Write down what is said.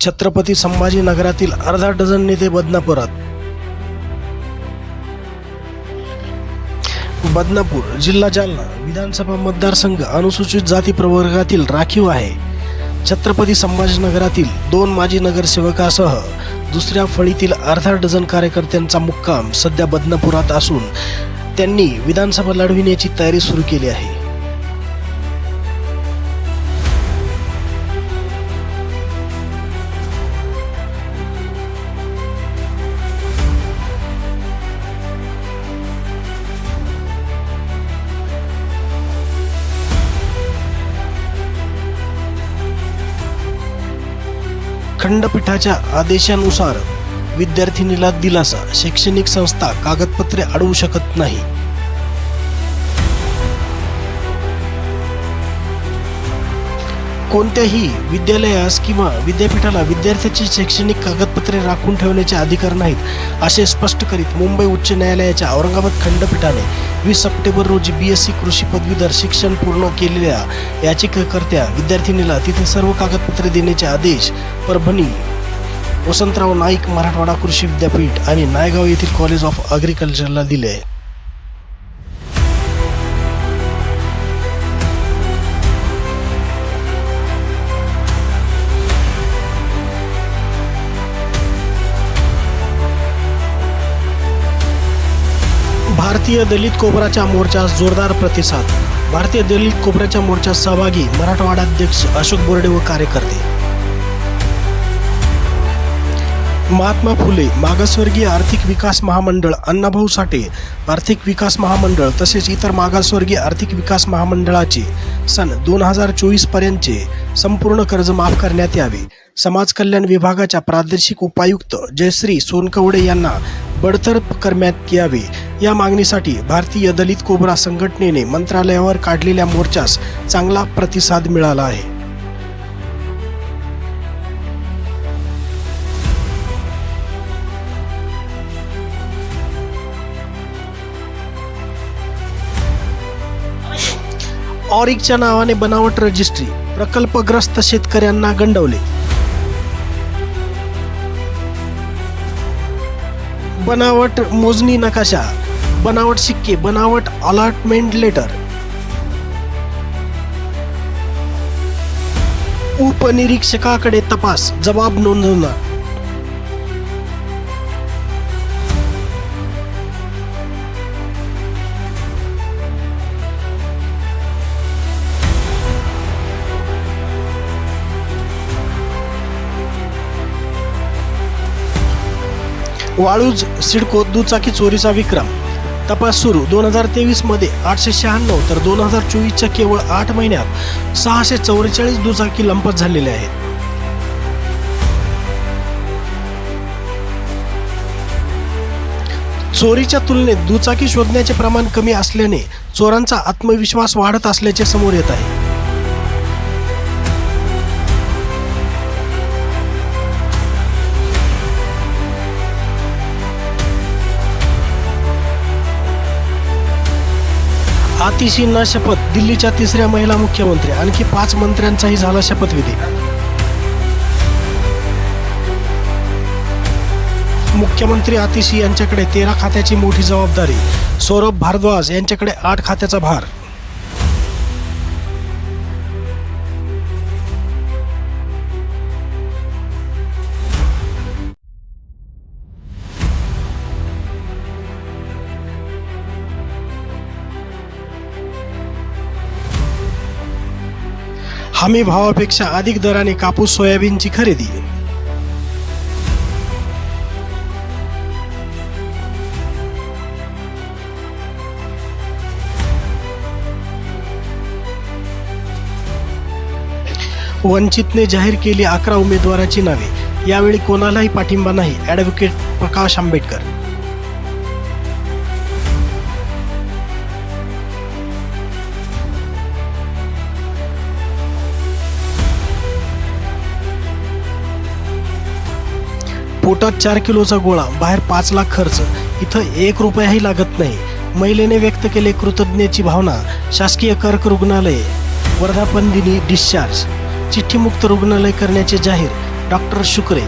छत्रपती संभाजीनगरातील अर्धा डझन नेते बदनापुरात. बदनापूर जिल्हा जालना विधानसभा मतदारसंघ अनुसूचित जाती प्रवर्गातील राखीव आहे. छत्रपती संभाजीनगरातील दोन माजी नगरसेवकासह दुसऱ्या फळीतील अर्धा डझन कार्यकर्त्यांचा मुक्काम सध्या बदनापुरात असून त्यांनी विधानसभा लढविण्याची तयारी सुरू केली आहे. खंडपीठाच्या आदेशानुसार विद्यार्थिनीला दिलासा शैक्षणिक संस्था कागदपत्रे अडवू शकत नाही. कोणत्याही विद्यालयास किंवा विद्यापीठाला विद्यार्थ्याची शैक्षणिक कागदपत्रे राखून ठेवण्याचे अधिकार नाहीत असे स्पष्ट करीत मुंबई उच्च न्यायालयाच्या औरंगाबाद खंडपीठाने वीस सप्टेंबर रोजी बी एस सी कृषी पदवीधर शिक्षण पूर्ण केलेल्या याचिकाकर्त्या विद्यार्थिनीला तिथे सर्व कागदपत्रे देण्याचे आदेश परभणी वसंतराव नाईक मराठवाडा कृषी विद्यापीठ आणि नायगाव येथील कॉलेज ऑफ अग्रिकल्चरला दिले. भारतीय दलित कोबराच्या मोर्चास जोरदार प्रतिसाद. भारतीय दलित कोबराच्या मोर्चात सहभागी मराठवाडा अध्यक्ष अशोक बोर्डे व कार्यकर्ते. महात्मा फुले मागासवर्गीय आर्थिक विकास महामंडळ अण्णाभाऊ साठे आर्थिक विकास महामंडळ तसेच इतर मागासवर्गीय आर्थिक विकास महामंडळाचे सन दोन हजार चोवीस पर्यंतचे संपूर्ण कर्ज माफ करण्यात यावे. समाज कल्याण विभागाच्या प्रादेशिक उपायुक्त जयश्री सोनकवडे यांना बडतर्फ करण्यात यावे. या मागणीसाठी भारतीय दलित कोबरा संघटनेने मंत्रालयावर काढलेल्या मोर्चास चांगला प्रतिसाद मिळाला आहे. ऑरिकच्या नावाने बनावट रजिस्ट्री प्रकल्पग्रस्त शेतकऱ्यांना गंडवले. बनावट मोजणी नकाशा बनावट सिक्के बनावट अलॉटमेंट लेटर उपनिरीक्षकाकडे तपास जबाब नोंदवणार वाळूज सिडको दुचाकी चोरीचा विक्रम. तपास सुरू. दोन हजार तेवीसमध्ये आठशे शहाण्णव तर दोन हजार चोवीसच्या केवळ आठ महिन्यात सहाशे चौवेचाळीस दुचाकी लंपत झालेल्या आहेत. चोरीच्या तुलनेत दुचाकी शोधण्याचे प्रमाण कमी असल्याने चोरांचा आत्मविश्वास वाढत असल्याचे समोर येत आहे. आतिशींना शपथ दिल्लीच्या तिसऱ्या महिला मुख्यमंत्री. आणखी पाच मंत्र्यांचाही झाला शपथविधी. मुख्यमंत्री आतिशी यांच्याकडे तेरा खात्याची मोठी जबाबदारी. सौरभ भारद्वाज यांच्याकडे आठ खात्याचा भार. हमी भावापेक्षा अधिक दराने कापूस सोयाबीनची खरेदी. वंचितने जाहीर केली अकरा उमेदवाराची नावे. यावेळी कोणालाही पाठिंबा नाही ॲडव्होकेट प्रकाश आंबेडकर. पोटात चार किलोचा गोळा बाहेर पाच लाख खर्च. इथं एक रुपयाही लागत नाही. महिलेने व्यक्त केले कृतज्ञतेची भावना शासकीय कर्क रुग्णालय. वर्धापन दिनी डिस्चार्ज चिठ्ठीमुक्त रुग्णालय करण्याचे जाहीर डॉक्टर शुक्रे.